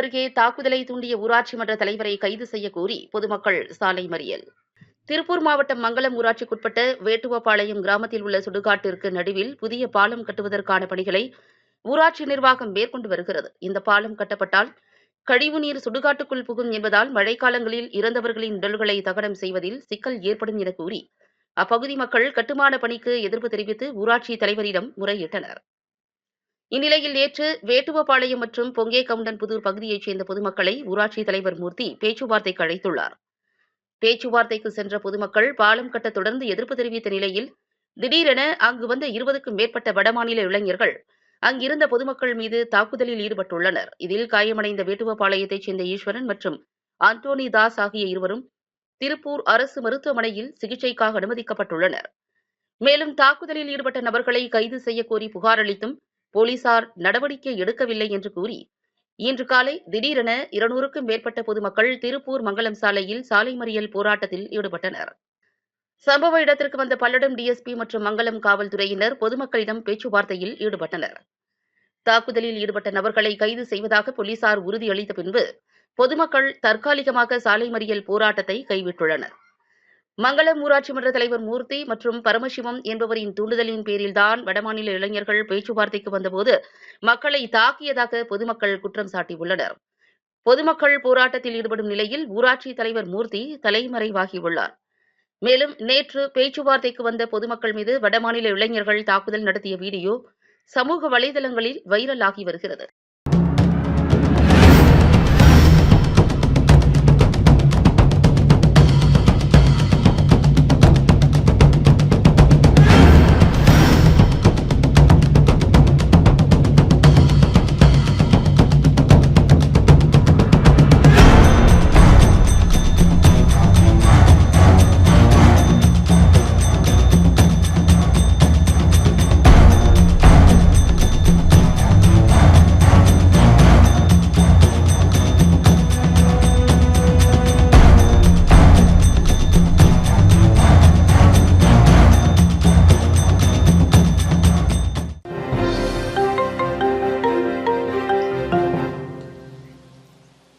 அருகே தாக்குதலை தூண்டிய ஊராட்சி மன்ற தலைவரை கைது செய்ய கோரி பொதுமக்கள் சாலை மறியல். திருப்பூர் மாவட்டம் மங்களம் ஊராட்சிக்குட்பட்ட வேட்டுவப்பாளையம் கிராமத்தில் உள்ள சுடுகாட்டிற்கு நடுவில் புதிய பாலம் கட்டுவதற்கான பணிகளை ஊராட்சி நிர்வாகம் மேற்கொண்டு வருகிறது. இந்த பாலம் கட்டப்பட்டால் கழிவுநீர் சுடுகாட்டுக்குள் புகும் என்பதால் மழைக்காலங்களில் இறந்தவர்களின் உடல்களை தகனம் செய்வதில் சிக்கல் ஏற்படும் என கூறி அப்பகுதி மக்கள் கட்டுமான பணிக்கு எதிர்ப்பு தெரிவித்து ஊராட்சி தலைவரிடம் முறையிட்டனர். இந்நிலையில் நேற்று வேட்டுவபாளையம் மற்றும் பொங்கே கவுண்டன்புதூர் பகுதியைச் சேர்ந்த பொதுமக்களை ஊராட்சி தலைவர் மூர்த்தி பேச்சுவார்த்தைக்கு அழைத்துள்ளார். பேச்சுவார்த்தைக்கு சென்ற பொதுமக்கள் பாலம் கட்ட தொடர்ந்து எதிர்ப்பு தெரிவித்த நிலையில் திடீரென அங்கு வந்த இருபதுக்கும் மேற்பட்ட வடமாநில இளைஞர்கள் அங்கிருந்த பொதுமக்கள் மீது தாக்குதலில் ஈடுபட்டுள்ளனர். இதில் காயமடைந்த வேட்டுவபாளையத்தைச் சேர்ந்த ஈஸ்வரன் மற்றும் அந்தோனி தாஸ் ஆகிய இருவரும் திருப்பூர் அரசு மருத்துவமனையில் சிகிச்சைக்காக அனுமதிக்கப்பட்டுள்ளனர். மேலும் தாக்குதலில் ஈடுபட்ட நபர்களை கைது செய்ய கோரி புகார் அளித்தும் போலீசார் நடவடிக்கை எடுக்கவில்லை என்று கூறி இன்று காலை திடீரென இருநூறுக்கும் மேற்பட்ட பொதுமக்கள் திருப்பூர் மங்கலம் சாலையில் சாலை மறியல் போராட்டத்தில் ஈடுபட்டனர். சம்பவ இடத்திற்கு வந்த பல்லடம் டிஎஸ்பி மற்றும் மங்கலம் காவல்துறையினர் பொதுமக்களிடம் பேச்சுவார்த்தையில் ஈடுபட்டனர். தாக்குதலில் ஈடுபட்ட நபர்களை கைது செய்வதாக போலீசார் உறுதியளித்த பின்பு பொதுமக்கள் தற்காலிகமாக சாலை மறியல் போராட்டத்தை கைவிட்டுள்ளனர். மங்களம் ஊராட்சி மன்ற தலைவர் மூர்த்தி மற்றும் பரமசிவம் என்பவரின் தூண்டுதலின் பேரில்தான் வடமாநில இளைஞர்கள் பேச்சுவார்த்தைக்கு வந்தபோது மக்களை தாக்கியதாக பொதுமக்கள் குற்றம் சாட்டியுள்ளனர். பொதுமக்கள் போராட்டத்தில் ஈடுபடும் நிலையில் ஊராட்சி தலைவர் மூர்த்தி தலைமறைவாகியுள்ளார். மேலும் நேற்று பேச்சுவார்த்தைக்கு வந்த பொதுமக்கள் மீது வடமாநில இளைஞர்கள் தாக்குதல் நடத்திய வீடியோ சமூக வலைதளங்களில் வைரலாகி வருகிறது.